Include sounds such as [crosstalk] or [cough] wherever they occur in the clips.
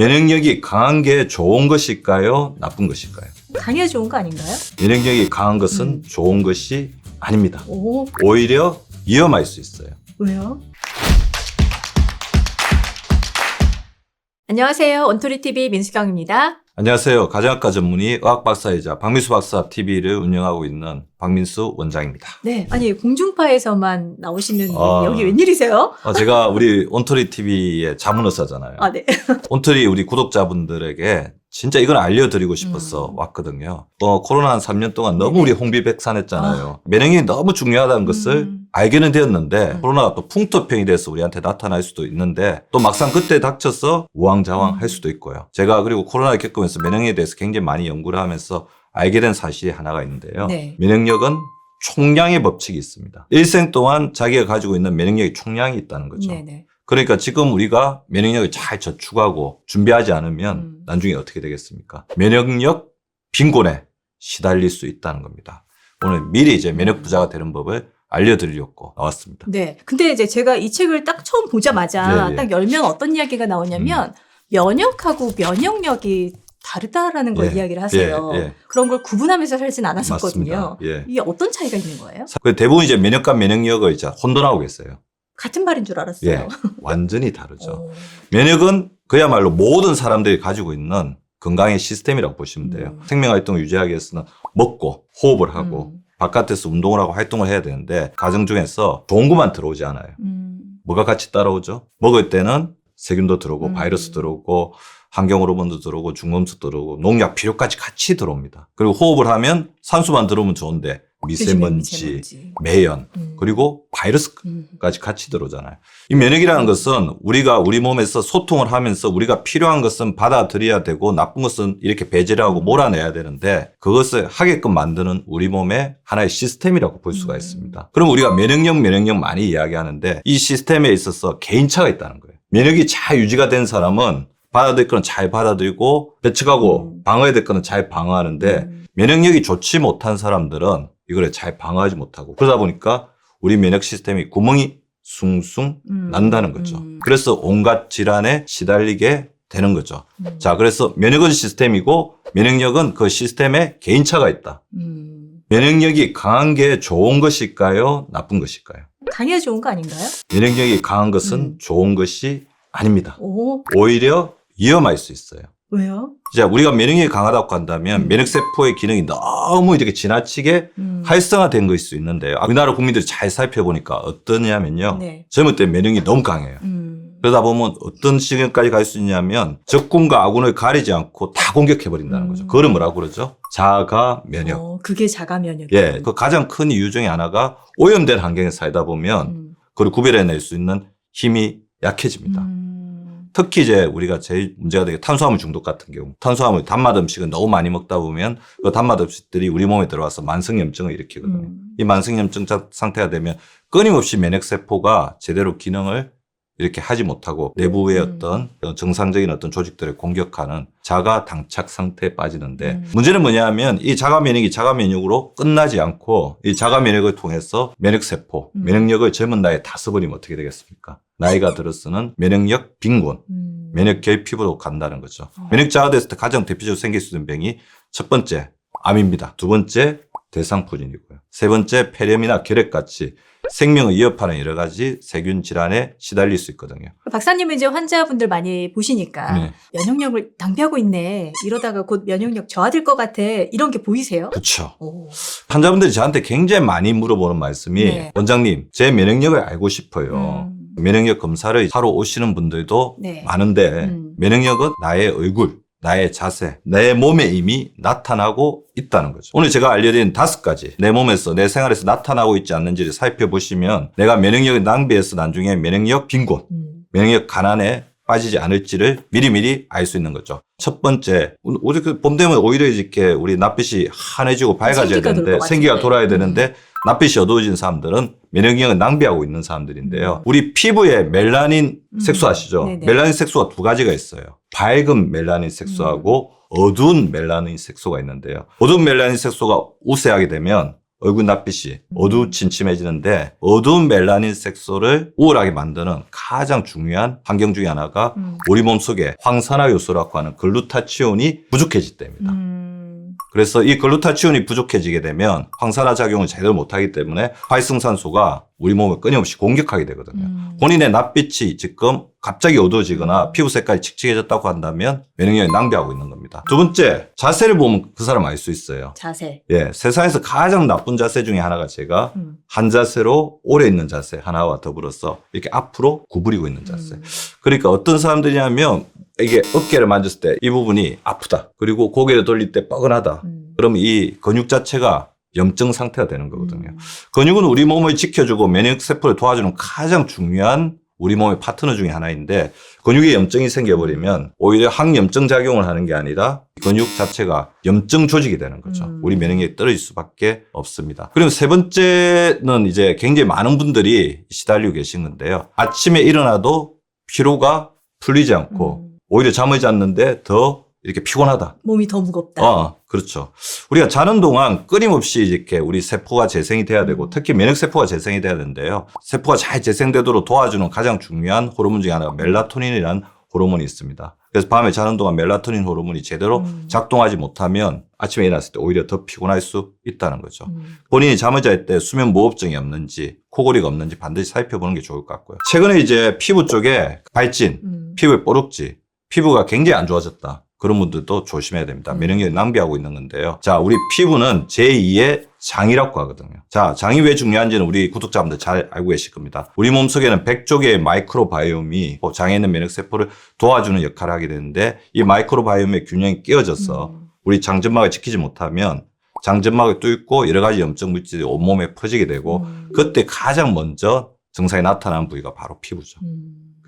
면역력이 강한 게 좋은 것일까요? 나쁜 것일까요? 강해야 좋은 거 아닌가요? 면역력이 강한 것은 음. 좋은 것이 아닙니다. 오, 오히려 위험할 수 있어요. 왜요? 안녕하세요. 온토리TV 민수경입니다. 안녕하세요. 가정학과 전문의 의학 박사이자 박민수 박사 TV를 운영하고 있는 박민수 원장입니다. 네. 아니, 공중파에서만 나오시는 아. 여기 웬일이세요? 어, 제가 우리 온토리 TV의 자문 의사잖아요. 아, 네. [laughs] 온토리 우리 구독자분들에게 진짜 이걸 알려드리고 싶어서 음. 왔거든요. 어, 코로나 한 3년 동안 너무 네네. 우리 홍비백산했잖아요. 면역력이 너무 중요하다는 것을 음. 알게는 되었는데 음. 코로나가 또 풍토병이 돼서 우리한테 나타날 수도 있는데 또 막상 그때 닥쳐서 우왕좌왕 음. 할 수도 있고요. 제가 그리고 코로나를 겪으면 서 면역력에 대해서 굉장히 많이 연구를 하면서 알게 된 사실이 하나가 있는데요. 네. 면역력은 총량의 법칙이 있습니다. 일생 동안 자기가 가지고 있는 면역력의 총량이 있다는 거죠. 네네. 그러니까 지금 우리가 면역력을 잘 저축하고 준비하지 않으면 음. 나중에 어떻게 되겠습니까? 면역력 빈곤에 시달릴 수 있다는 겁니다. 오늘 미리 이제 면역 부자가 되는 법을 알려드리려고 나왔습니다. 네. 근데 이제 제가 이 책을 딱 처음 보자마자 네, 네. 딱 열면 어떤 이야기가 나오냐면 면역하고 면역력이 다르다라는 걸 예, 이야기를 하세요. 예, 예. 그런 걸 구분하면서 살진 않았었거든요. 예. 이게 어떤 차이가 있는 거예요? 그 대부분 이제 면역과 면역력을 이제 혼돈하고 계세요. 같은 말인 줄 알았어요. 예. 완전히 다르죠. 어. 면역은 그야말로 모든 사람들이 가지고 있는 건강의 시스템이라고 보시면 돼요. 음. 생명 활동을 유지하기 위해서는 먹고 호흡을 하고 음. 바깥에서 운동을 하고 활동을 해야 되는데 가정 중에서 좋은 것만 들어오지 않아요. 음. 뭐가 같이 따라오죠? 먹을 때는 세균도 들어오고 음. 바이러스 들어오고 환경 호르몬도 들어오고 중금속 들어오고 농약 비료까지 같이 들어옵니다. 그리고 호흡을 하면 산소만 들어오면 좋은데 미세먼지, 미세먼지. 매연 음. 그리고 바이러스 음. 까지 같이 들어오잖아요. 이 면역이라는 것은 우리가 우리 몸에서 소통을 하면서 우리가 필요한 것은 받아들여야 되고 나쁜 것은 이렇게 배제를 하고 몰아내야 되는데 그것을 하게끔 만드는 우리 몸의 하나의 시스템이라고 볼 수가 음. 있습니다. 그럼 우리가 면역력, 면역력 많이 이야기하는데 이 시스템에 있어서 개인차가 있다는 거예요. 면역이 잘 유지가 된 사람은 받아들일 거는 잘 받아들이고 배척하고 음. 방어해야 될 거는 잘 방어하는데 음. 면역력이 좋지 못한 사람들은 이걸 잘 방어하지 못하고 그러다 보니까 우리 면역 시스템이 구멍이 숭숭 음. 난다는 거죠. 음. 그래서 온갖 질환에 시달리게 되는 거죠. 음. 자, 그래서 면역은 시스템이고 면역력은 그 시스템에 개인차가 있다. 음. 면역력이 강한 게 좋은 것일까요? 나쁜 것일까요? 강해야 좋은 거 아닌가요? 면역력이 강한 것은 음. 좋은 것이 아닙니다. 오, 오히려 위험할 수 있어요. 왜요? 자, 우리가 면역력이 강하다고 한다면 음. 면역세포의 기능이 너무 이렇게 지나치게 음. 활성화된 것일 수 있는데요. 우리나라 국민들이 잘 살펴보니까 어떠냐면요. 네. 젊을 때 면역이 너무 강해요. 음. 그러다 보면 어떤 시간까지 갈 수 있냐면 적군과 아군을 가리지 않고 다 공격해버린다는 거죠. 음. 그걸 뭐라고 그러죠? 자가 면역. 어, 그게 자가 면역. 예, 그 가장 큰 이유 중에 하나가 오염된 환경에 살다 보면 음. 그걸 구별해낼 수 있는 힘이 약해집니다. 음. 특히 이제 우리가 제일 문제가 되게 탄수화물 중독 같은 경우 탄수화물 단맛 음식을 너무 많이 먹다 보면 그 단맛 음식들이 우리 몸에 들어와서 만성염증을 일으키거든요. 음. 이 만성염증 자- 상태가 되면 끊임없이 면역 세포가 제대로 기능을 이렇게 하지 못하고 내부의 음. 어떤 정상적인 어떤 조직들을 공격하는 자가 당착 상태에 빠지는데 음. 문제는 뭐냐면 이 자가 면역이 자가 면역으로 끝나지 않고 이 자가 면역을 통해서 면역 세포, 음. 면역력을 젊은 나이에 다 써버리면 어떻게 되겠습니까? 나이가 들어서는 면역력 빈곤, 음. 면역 결핍으로 간다는 거죠. 어. 면역 자가 됐을 때 가장 대표적으로 생길 수 있는 병이 첫 번째 암입니다. 두 번째 대상포진이고요. 세 번째 폐렴이나 결핵같이 생명을 위협하는 여러 가지 세균 질환에 시달릴 수 있거든요. 박사님은 이제 환자분들 많이 보시니까 네. 면역력을 낭비하고 있네. 이러다가 곧 면역력 저하될 것 같아. 이런 게 보이세요? 그렇죠. 오. 환자분들이 저한테 굉장히 많이 물어보는 말씀이 네. 원장님 제 면역력을 알고 싶어요. 음. 면역력 검사를 하러 오시는 분들도 네. 많은데 음. 면역력은 나의 얼굴, 나의 자세, 내 몸에 이미 나타나고 있다는 거죠. 오늘 제가 알려드린 다섯 가지 내 몸에서 내 생활에서 나타나고 있지 않는지를 살펴보시면 내가 면역력을 낭비해서 나중에 면역력 빈곤, 음. 면역력 가난에 빠지지 않을지를 미리미리 알 수 있는 거죠. 첫 번째, 우리 그봄 되면 오히려 이렇게 우리 낯빛이 환해지고 밝아져야 되는데 것 생기가. 돌아야 음. 되는데 낯빛이 어두워진 사람들은 면역력을 낭비하고 있는 사람들인데요. 음. 우리 피부에 멜라닌 음. 색소 아시죠? 네네. 멜라닌 색소가 두 가지가 있어요. 밝은 멜라닌 색소하고 음. 어두운 멜라닌 색소가 있는데요. 어두운 멜라닌 색소가 우세하게 되면 얼굴 낯빛이 어두침침해지는데 어두운 멜라닌 색소를 우월하게 만드는 가장 중요한 환경 중에 하나가 음. 우리 몸 속에 황산화 요소라고 하는 글루타치온이 부족해질 때입니다. 음. 그래서 이 글루타치온이 부족해지게 되면 황산화 작용을 제대로 못하기 때문에 활성산소가 우리 몸을 끊임없이 공격하게 되거든요. 음. 본인의 낯빛이 지금 갑자기 어두워지거나 음. 피부 색깔이 칙칙해졌다고 한다면 면역력이 낭비하고 있는 겁니다. 두 번째, 자세를 보면 그 사람 알 수 있어요. 자세. 예, 세상에서 가장 나쁜 자세 중에 하나가 제가 음. 한 자세로 오래 있는 자세 하나와 더불어서 이렇게 앞으로 구부리고 있는 자세. 음. 그러니까 어떤 사람들이냐면 이게 어깨를 만졌을 때 이 부분이 아프다. 그리고 고개를 돌릴 때 뻐근하다. 음. 그러면 이 근육 자체가 염증 상태가 되는 거거든요. 음. 근육은 우리 몸을 지켜주고 면역 세포를 도와주는 가장 중요한 우리 몸의 파트너 중에 하나인데 근육에 염증이 생겨버리면 오히려 항염증 작용을 하는 게 아니라 근육 자체가 염증 조직이 되는 거죠. 음. 우리 면역력이 떨어질 수밖에 없습니다. 그리고 세 번째는 이제 굉장히 많은 분들이 시달리고 계신 건데요. 아침에 일어나도 피로가 풀리지 않고 음. 오히려 잠을 잤는데 더 이렇게 피곤하다. 몸이 더 무겁다. 어, 그렇죠. 우리가 자는 동안 끊임없이 이렇게 우리 세포가 재생이 돼야 되고 음. 특히 면역 세포가 재생이 돼야 되는데요. 세포가 잘 재생되도록 도와주는 가장 중요한 호르몬 중에 하나가 멜라토닌이라는 호르몬이 있습니다. 그래서 밤에 자는 동안 멜라토닌 호르몬이 제대로 음. 작동하지 못하면 아침에 일어났을 때 오히려 더 피곤할 수 있다는 거죠. 음. 본인이 잠을 잘 때 수면 무호흡증이 없는지 코골이가 없는지 반드시 살펴보는 게 좋을 것 같고요. 최근에 이제 피부 쪽에 발진, 음. 피부에 뽀록지, 피부가 굉장히 안 좋아졌다. 그런 분들도 조심해야 됩니다. 음. 면역력 낭비하고 있는 건데요. 자, 우리 피부는 제2의 장이라고 하거든요. 자, 장이 왜 중요한지는 우리 구독자분들 잘 알고 계실 겁니다. 우리 몸속에는 100조개의 마이크로바이옴이 장에 있는 면역세포를 도와주는 역할을 하게 되는데 이 마이크로바이옴의 균형이 깨어져서 음. 우리 장점막을 지키지 못하면 장점막을 뚫고 여러 가지 염증 물질이 온몸에 퍼지게 되고 음. 그때 가장 먼저 증상이 나타나는 부위가 바로 피부죠.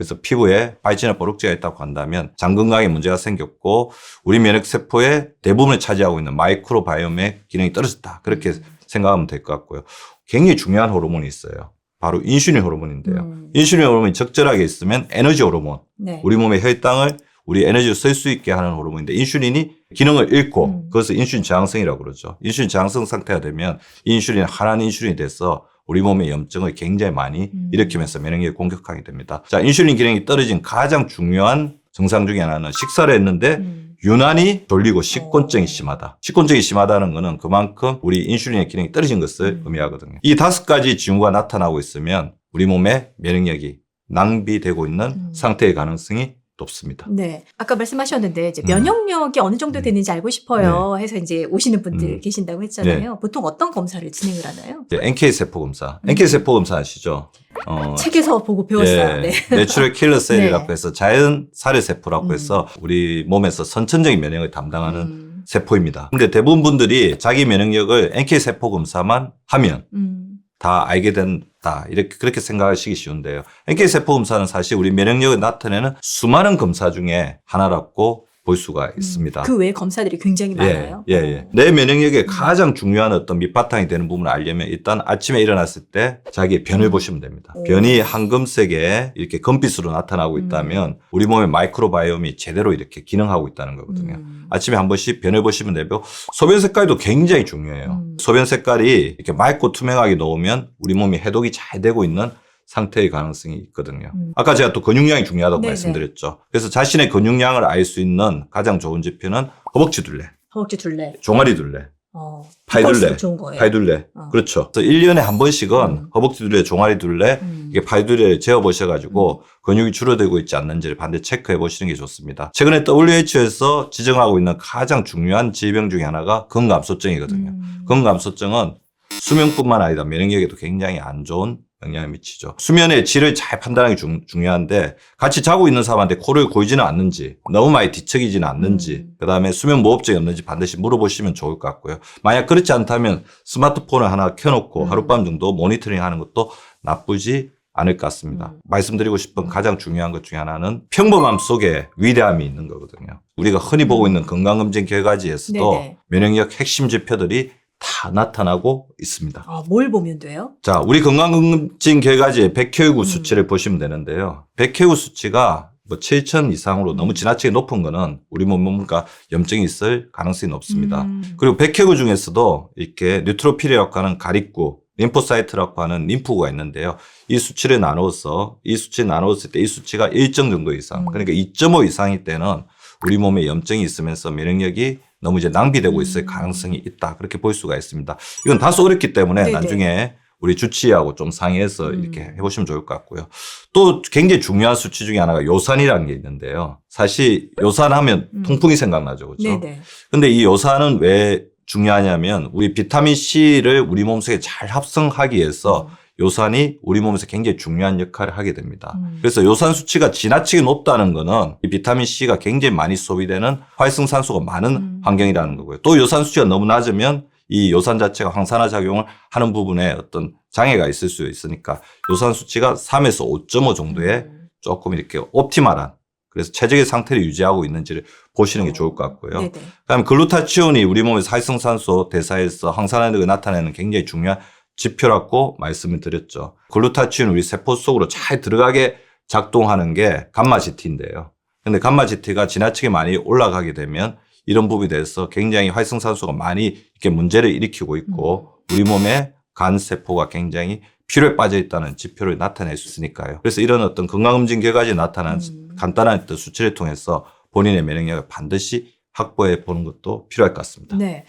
음. 그래서 피부에 발진이나 뽀록지가 있다고 한다면 장 건강에 문제가 생겼고 우리 면역 세포의 대부분을 차지하고 있는 마이크로바이옴의 기능이 떨어졌다. 그렇게 음. 생각하면 될 것 같고요. 굉장히 중요한 호르몬이 있어요. 바로 인슐린 호르몬인데요. 음. 인슐린 호르몬이 적절하게 있으면 에너지 호르몬, 네. 우리 몸의 혈당을 우리 에너지로 쓸수 있게 하는 호르몬인데 인슐린이 기능을 잃고 음. 그것을 인슐린 저항성이라고 그러죠. 인슐린 저항성 상태가 되면 인슐린 하나는 인슐린이 돼서 우리 몸의 염증을 굉장히 많이 음. 일으키면서 면역력을 공격하게 됩니다. 자, 인슐린 기능이 떨어진 가장 중요한 증상 중에 하나는 식사를 했는데 음. 유난히 졸리고 식곤증이 어. 심하다. 식곤증이 심하다는 것은 그만큼 우리 인슐린의 기능이 떨어진 것을 음. 의미하거든요. 이 다섯 가지 징후가 나타나고 있으면 우리 몸의 면역력이 낭비되고 있는 음. 상태의 가능성이 높습니다. 네. 아까 말씀하셨는데 이제 음. 면역력이 어느 정도 음. 되는지 알고 싶어요. 해서 이제 오시는 분들 음. 계신다고 했잖아요. 보통 어떤 검사를 진행을 하나요? 이제 NK 세포 검사. 음. NK 세포 검사 아시죠? 어, 책에서 보고 배웠어요. 네. 내추럴 킬러 [laughs] 셀이라고 네. 해서 자연 살해 세포라고 음. 해서 우리 몸에서 선천적인 면역을 담당하는 음. 세포입니다. 근데 대부분 분들이 자기 면역력을 NK 세포 검사만 하면 음. 다 알게 된다. 이렇게 그렇게 생각하시기 쉬운데요. NK 세포 검사는 사실 우리 면역력을 나타내는 수많은 검사 중에 하나라고 볼 수가 있습니다. 그 외에 검사들이 굉장히 많아요. 예, 예, 예. 내 면역력에 음. 가장 중요한 어떤 밑바탕이 되는 부분을 알려면 일단 아침에 일어났을 때 자기의 변을 음. 보시면 됩니다. 오. 변이 황금색에 이렇게 금빛으로 나타나고 음. 있다면 우리 몸의 마이크로바이옴이 제대로 이렇게 기능하고 있다는 거거든요. 음. 아침에 한 번씩 변을 보시면 되고 소변 색깔도 굉장히 중요해요. 음. 소변 색깔이 이렇게 맑고 투명하게 나오면 우리 몸이 해독이 잘 되고 있는 상태의 가능성이 있거든요. 음. 아까 제가 또 근육량이 중요하다고 네네. 말씀드렸죠. 그래서 자신의 근육량을 알 수 있는 가장 좋은 지표는 허벅지 둘레, 허벅지 둘레. 종아리 둘레, 어. 팔 둘레, 두꺼울수록 좋은 거예요. 팔 둘레. 어. 그렇죠. 그래서 1년에 한 번씩은 음. 허벅지 둘레, 종아리 둘레, 음. 이게 팔 둘레를 재어 보셔 가지고 근육이 줄어들고 있지 않는지를 반드시 체크해 보시는 게 좋습니다. 최근에 WHO에서 지정하고 있는 가장 중요한 질병 중에 하나가 건감소증이거든요. 음. 건감소증은 수면뿐만 아니라 면역력에도 굉장히 안 좋은 영향을 미치죠. 수면의 질을 잘 판단하기 중, 중요한데 같이 자고 있는 사람한테 코를 골지는 않는지 너무 많이 뒤척이지는 않는지 음. 그다음에 수면 무호흡증이 없는지 반드시 물어보시면 좋을 것 같고요. 만약 그렇지 않다면 스마트폰을 하나 켜놓고 음. 하룻밤 정도 모니터링 하는 것도 나쁘지 않을 것 같습니다. 음. 말씀드리고 싶은 가장 중요한 것 중에 하나는 평범함 속에 위대함이 있는 거거든요. 우리가 흔히 보고 있는 건강검진 결과지에서도 음. 네네. 면역력 핵심 지표들이 다 나타나고 있습니다. 아, 뭘 보면 돼요? 자, 우리 건강검진 결과지의 백혈구 음. 수치를 보시면 되는데요. 백혈구 수치가 뭐 7천 이상으로 너무 지나치게 높은 거는 우리 몸 뭔가 염증이 있을 가능성이 높습니다. 음. 그리고 백혈구 중에서도 이렇게 뉴트로필이라고 하는 가립구, 림포사이트라고 하는 림프구가 있는데요. 이 수치를 나누어서 이 수치 나누었을 때 이 수치가 일정 정도 이상, 음. 그러니까 2.5 이상일 때는 우리 몸에 염증이 있으면서 면역력이 너무 이제 낭비되고 있을 음. 가능성이 있다. 그렇게 볼 수가 있습니다. 이건 다소 어렵기 때문에 네네. 나중에 우리 주치의하고 좀 상의해서 음. 이렇게 해보시면 좋을 것 같고요. 또 굉장히 중요한 수치 중에 하나가 요산이라는 게 있는데요. 사실 요산하면 음. 통풍이 생각나죠. 그렇죠? 네네. 근데 이 요산은 왜 중요하냐면 우리 비타민 C를 우리 몸속에 잘 합성하기 위해서 요산이 우리 몸에서 굉장히 중요한 역할을 하게 됩니다. 음. 그래서 요산 수치가 지나치게 높다는 거는 이 비타민 C가 굉장히 많이 소비되는 활성산소가 많은 음. 환경이라는 거고요. 또 요산 수치가 너무 낮으면 이 요산 자체가 항산화 작용을 하는 부분에 어떤 장애가 있을 수 있으니까 요산 수치가 3에서 5.5 정도의 음. 조금 이렇게 옵티말한 그래서 최적의 상태를 유지하고 있는지를 보시는 게 좋을 것 같고요. 네네. 그다음에 글루타치온이 우리 몸에서 활성산소 대사에서 항산화력을 나타내는 굉장히 중요한 지표라고 말씀을 드렸죠. 글루타치온 우리 세포 속으로 잘 들어가게 작동하는 게 감마지티인데요. 근데 감마지티가 지나치게 많이 올라가게 되면 이런 부분에 대해서 굉장히 활성산소가 많이 이렇게 문제를 일으키고 있고 우리 몸에 간 세포가 굉장히 피로에 빠져 있다는 지표를 나타낼 수 있으니까요. 그래서 이런 어떤 건강검진 결과지 나타난 음. 간단한 어떤 수치를 통해서 본인의 면역력을 반드시 확보해 보는 것도 필요할 것 같습니다. 네.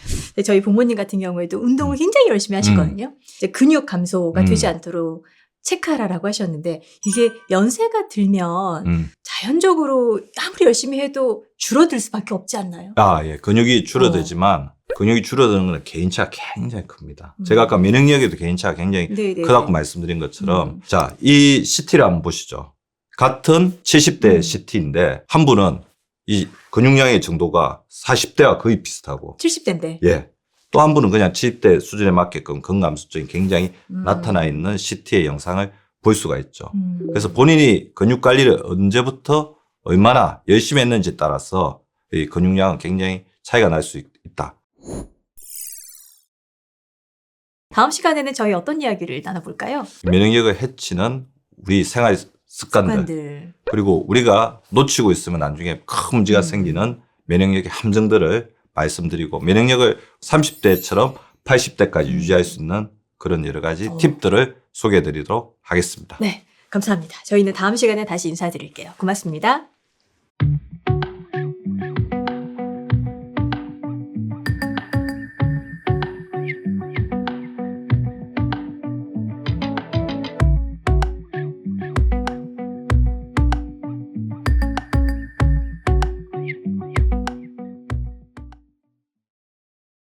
저희 부모님 같은 경우에도 운동을 굉장히 열심히 하시거든요. 이제 근육 감소가 음. 되지 않도록 체크하라라고 하셨는데 이게 연세가 들면 음. 자연적으로 아무리 열심히 해도 줄어들 수밖에 없지 않나요? 아, 예. 근육이 줄어들지만 근육이 줄어드는 건 개인차가 굉장히 큽니다. 음. 제가 아까 면역력에도 개인차가 굉장히 네네. 크다고 말씀드린 것처럼 음. 자, 이 CT를 한번 보시죠. 같은 70대 음. CT인데 한 분은 이 근육량의 정도가 40대와 거의 비슷하고 70대인데. 예. 또 한 분은 그냥 70대 수준에 맞게끔 건강수증이 굉장히 음. 나타나 있는 CT의 영상을 볼 수가 있죠. 음. 그래서 본인이 근육 관리를 언제부터 얼마나 열심히 했는지 따라서 이 근육량은 굉장히 차이가 날 수 있다. 다음 시간에는 저희 어떤 이야기를 나눠볼까요? 면역력을 해치는 우리 생활 습관들, 습관들. 그리고 우리가 놓치고 있으면 나중에 큰 문제가 음. 생기는 면역력의 함정들을 말씀드리고 면역력을 30대처럼 80대까지 유지할 수 있는 그런 여러 가지 어. 팁들을 소개해 드리도록 하겠습니다. 네. 감사합니다. 저희는 다음 시간에 다시 인사드릴게요. 고맙습니다.